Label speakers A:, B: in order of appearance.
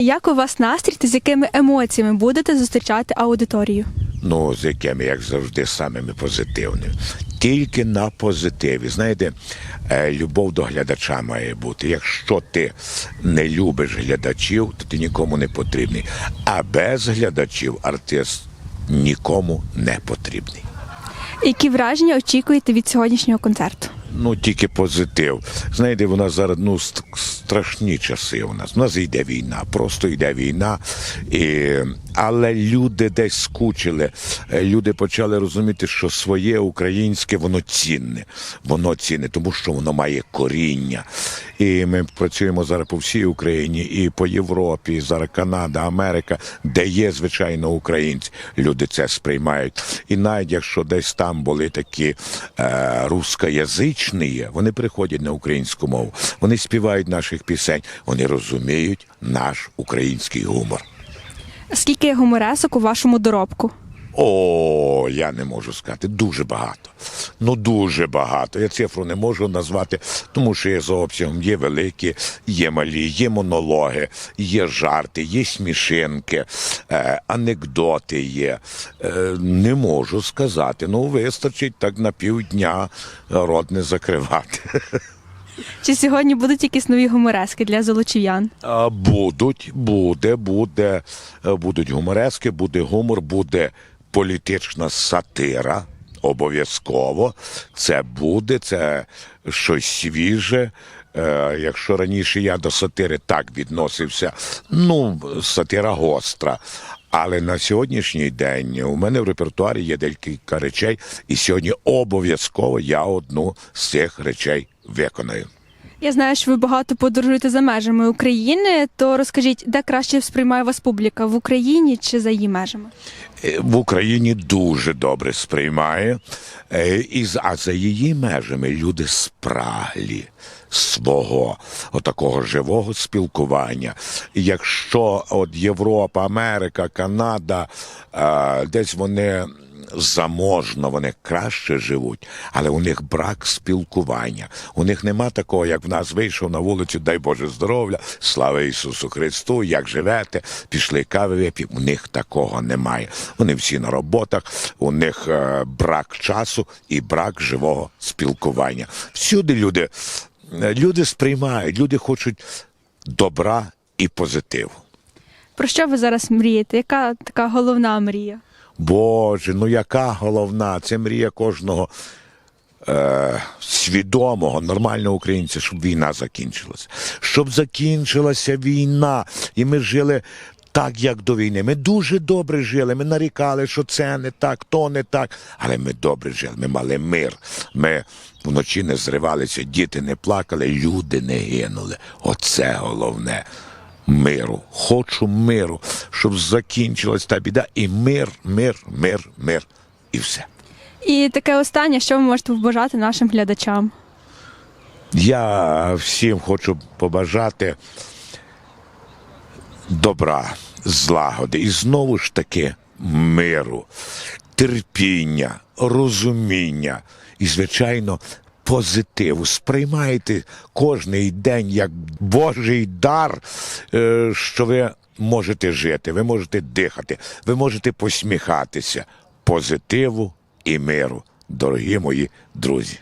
A: Як у вас настрій та з якими емоціями будете зустрічати аудиторію?
B: Ну, з якими, як завжди, самими позитивними. Тільки на позитиві. Знаєте, е, любов до глядача має бути. Якщо ти не любиш глядачів, то ти нікому не потрібний. А без глядачів артист нікому не потрібний.
A: Які враження очікуєте від сьогоднішнього концерту?
B: Ну, тільки позитив. Знаєте, вона зараз ну, страшні часи у нас. У нас йде війна, просто йде війна. І... Але люди десь скучили. Люди почали розуміти, що своє українське воно цінне. Воно цінне, тому що воно має коріння. І ми працюємо зараз по всій Україні, і по Європі, і зараз Канада, Америка, де є, звичайно, українці. Люди це сприймають. І навіть якщо десь там були такі е, рускоязичні, вони приходять на українську мову, вони співають наших пісень, вони розуміють наш український гумор.
A: Скільки гуморесок у вашому доробку?
B: О, я не можу сказати. Дуже багато. Ну дуже багато. Я цифру не можу назвати, тому що є за обсягом є великі, є малі, є монологи, є жарти, є смішинки, е, анекдоти є. Е, не можу сказати. Ну, вистачить так на півдня рот не закривати.
A: Чи сьогодні будуть якісь нові гуморески для золочів'ян?
B: Будуть, буде, буде, е, будуть гуморески, буде гумор, буде політична сатира. Обов'язково це буде, це щось свіже. Е, якщо раніше я до сатири так відносився, ну, сатира гостра. Але на сьогоднішній день у мене в репертуарі є декілька речей, і сьогодні обов'язково я одну з цих речей виконаю.
A: Я знаю, що ви багато подорожуєте за межами України, то розкажіть, де краще сприймає вас публіка в Україні чи за її межами?
B: Е, в Україні дуже добре сприймає, Е, і а за її межами люди спраглі свого отакого живого спілкування. Якщо от Європа, Америка, Канада, е, десь вони. Заможно вони краще живуть, але у них брак спілкування. У них нема такого, як в нас вийшов на вулицю, дай Боже здоров'я, слава Ісусу Христу, як живете, пішли кави вип'ємо. У них такого немає. Вони всі на роботах, у них е, брак часу і брак живого спілкування. Всюди люди, е, люди сприймають, люди хочуть добра і позитиву.
A: Про що ви зараз мрієте? Яка така головна мрія?
B: Боже, ну яка головна? Це мрія кожного е, свідомого, нормального українця, щоб війна закінчилася. Щоб закінчилася війна, і ми жили. Так, як до війни. Ми дуже добре жили. Ми нарікали, що це не так, то не так. Але ми добре жили. Ми мали мир. Ми вночі не зривалися, діти не плакали, люди не гинули. Оце головне миру. Хочу миру, щоб закінчилась та біда. І мир, мир, мир, мир. І все.
A: І таке останнє, що ви можете побажати нашим глядачам?
B: Я всім хочу побажати добра, злагоди і знову ж таки миру, терпіння, розуміння і, звичайно, позитиву. Сприймайте кожний день як Божий дар, е, що ви можете жити, ви можете дихати, ви можете посміхатися. Позитиву і миру, дорогі мої друзі.